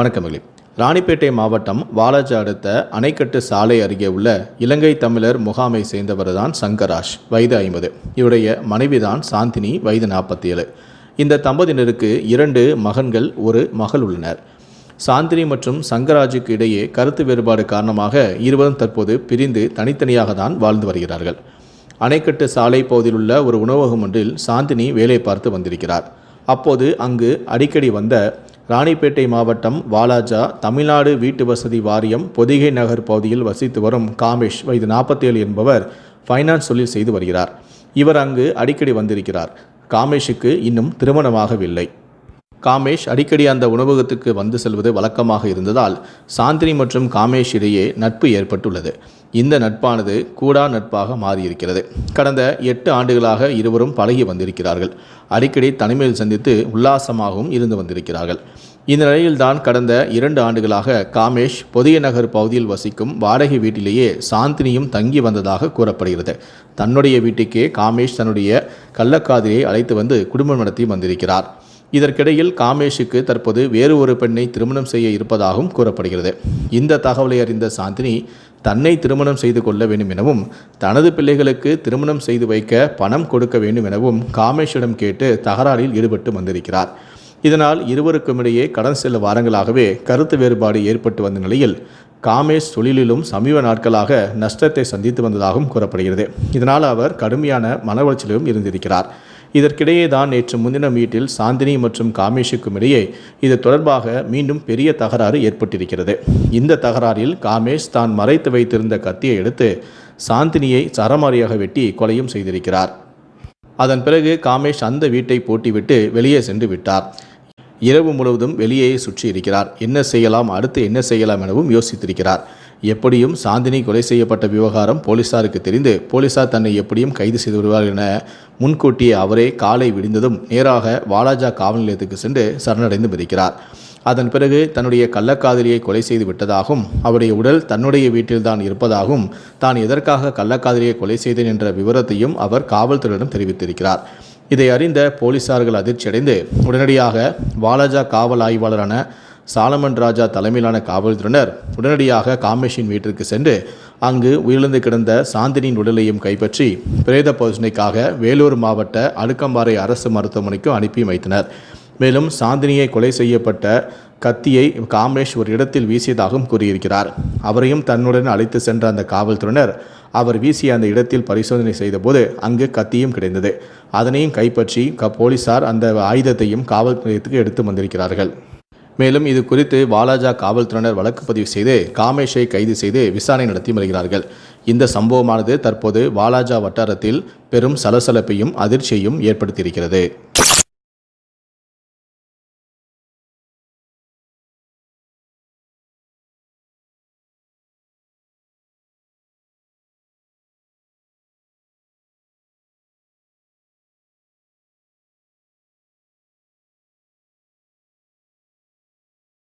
வணக்கமில்லை ராணிப்பேட்டை மாவட்டம் வாலாஜா அடுத்த அணைக்கட்டு சாலை அருகே உள்ள இலங்கை தமிழர் முகாமை சேர்ந்தவர் தான் சங்கராஜ் வயது ஐம்பது. இவருடைய மனைவிதான் சாந்தினி வயது நாற்பத்தி ஏழு இந்த தம்பதியினருக்கு இரண்டு மகன்கள் ஒரு மகள் உள்ளனர். சாந்தினி மற்றும் சங்கராஜுக்கு இடையே கருத்து வேறுபாடு காரணமாக இருவரும் தற்போது பிரிந்து தனித்தனியாக தான் வாழ்ந்து வருகிறார்கள். அணைக்கட்டு சாலை பகுதியில் உள்ள ஒரு உணவகம் ஒன்றில் சாந்தினி வேலை பார்த்து வந்திருக்கிறார். அப்போது அங்கு அடிக்கடி வந்த ராணிப்பேட்டை மாவட்டம் வாலாஜா தமிழ்நாடு வீட்டு வசதி வாரியம் பொதிகை நகர் பகுதியில் வசித்து வரும் காமேஷ். வயது நாற்பத்தேழு என்பவர் ஃபைனான்ஸ் தொழில் செய்து வருகிறார். இவர் அங்கு அடிக்கடி வந்திருக்கிறார். காமேஷுக்கு இன்னும் திருமணமாகவில்லை. காமேஷ் அடிக்கடி அந்த உணவகத்துக்கு வந்து செல்வது வழக்கமாக இருந்ததால் சாந்தினி மற்றும் காமேஷ் இடையே நட்பு ஏற்பட்டுள்ளது. இந்த நட்பானது கூடா நட்பாக மாறியிருக்கிறது. கடந்த எட்டு ஆண்டுகளாக இருவரும் பழகி வந்திருக்கிறார்கள். அடிக்கடி தனிமையில் சந்தித்து உல்லாசமாகவும் இருந்து வந்திருக்கிறார்கள். இந்த நிலையில்தான் கடந்த இரண்டு ஆண்டுகளாக காமேஷ் பொதிய நகர் பகுதியில் வசிக்கும் வாடகை வீட்டிலேயே சாந்தினியும் தங்கி வந்ததாக கூறப்படுகிறது. தன்னுடைய வீட்டுக்கே காமேஷ் தன்னுடைய கள்ளக்காதலியை அழைத்து வந்து குடும்பம் நடத்தி வந்திருக்கிறார். இதற்கிடையில் காமேஷுக்கு தற்போது வேறு ஒரு பெண்ணை திருமணம் செய்ய இருப்பதாகவும் கூறப்படுகிறது. இந்த தகவலை அறிந்த சாந்தினி தன்னை திருமணம் செய்து கொள்ள வேண்டும் எனவும் தனது பிள்ளைகளுக்கு திருமணம் செய்து வைக்க பணம் கொடுக்க வேண்டும் எனவும் காமேஷிடம் கேட்டு தகராறில் ஈடுபட்டு வந்திருக்கிறார். இதனால் இருவருக்கும் இடையே கடன் சில வாரங்களாகவே கருத்து வேறுபாடு ஏற்பட்டு வந்த நிலையில் காமேஷ் தொழிலிலும் சமீப நாட்களாக நஷ்டத்தை சந்தித்து வந்ததாகவும் கூறப்படுகிறது. இதனால் அவர் கடுமையான மன உளைச்சலிலும் இருந்திருக்கிறார். இதற்கிடையே தான் நேற்று முன்தினம் வீட்டில் சாந்தினி மற்றும் காமேஷுக்கும் இடையே இது தொடர்பாக மீண்டும் பெரிய தகராறு ஏற்பட்டிருக்கிறது. இந்த தகராறில் காமேஷ் தான் மறைத்து வைத்திருந்த கத்தியை எடுத்து சாந்தினியை சரமாரியாக வெட்டி கொலையும் செய்திருக்கிறார். அதன் பிறகு காமேஷ் அந்த வீட்டை போட்டிவிட்டு வெளியே சென்று விட்டார். இரவு முழுவதும் வெளியே சுற்றி இருக்கிறார் என்ன செய்யலாம்? அடுத்து என்ன செய்யலாம்? எனவும் யோசித்திருக்கிறார். எப்படியும் சாந்தினி கொலை செய்யப்பட்ட விவகாரம் போலீசாருக்கு தெரிந்து போலீசார் தன்னை எப்படியும் கைது செய்து விடுவார் என முன்கூட்டியே அவரே காலை விடிந்ததும் நேராக வாலாஜா காவல் நிலையத்துக்கு சென்று சரணடைந்து மிதிக்கிறார். அதன் பிறகு தன்னுடைய கள்ளக்காதலியை கொலை செய்து விட்டதாகவும் அவருடைய உடல் தன்னுடைய வீட்டில்தான் இருப்பதாகவும் தான் எதற்காக கள்ளக்காதலியை கொலை செய்தேன் என்ற விவரத்தையும் அவர் காவல்துறையிடம் தெரிவித்திருக்கிறார். இதை அறிந்த போலீசார்கள் அதிர்ச்சியடைந்து உடனடியாக வாலாஜா காவல் ஆய்வாளரான சாலமன் ராஜா தலைமையிலான காவல்துறையினர் உடனடியாக காமேஷின் வீட்டிற்கு சென்று அங்கு உயிரிழந்து கிடந்த சாந்தினியின் உடலையும் கைப்பற்றி பிரேத பரிசோதனைக்காக வேலூர் மாவட்ட அடுக்கம்பாறை அரசு மருத்துவமனைக்கு அனுப்பி வைத்தனர். மேலும் சாந்தினியை கொலை செய்யப்பட்ட கத்தியை காமேஷ் ஒரு இடத்தில் வீசியதாகவும் கூறியிருக்கிறார். அவரையும் தன்னுடன் அழைத்து சென்ற அந்த காவல்துறையினர் அவர் வீசிய அந்த இடத்தில் பரிசோதனை செய்தபோது அங்கு கத்தியும் கிடைந்தது. அதனையும் கைப்பற்றி க போலீசார் அந்த ஆயுதத்தையும் காவல் நிலையத்துக்கு எடுத்து வந்திருக்கிறார்கள். மேலும் இது குறித்து வாலாஜா காவல்துறையினர் வழக்கு பதிவு செய்து காமேஷை கைது செய்து விசாரணை நடத்தி வருகிறார்கள். இந்த சம்பவமானது தற்போது வாலாஜா வட்டாரத்தில் பெரும் சலசலப்பையும் அதிர்ச்சியையும் ஏற்படுத்தியிருக்கிறது.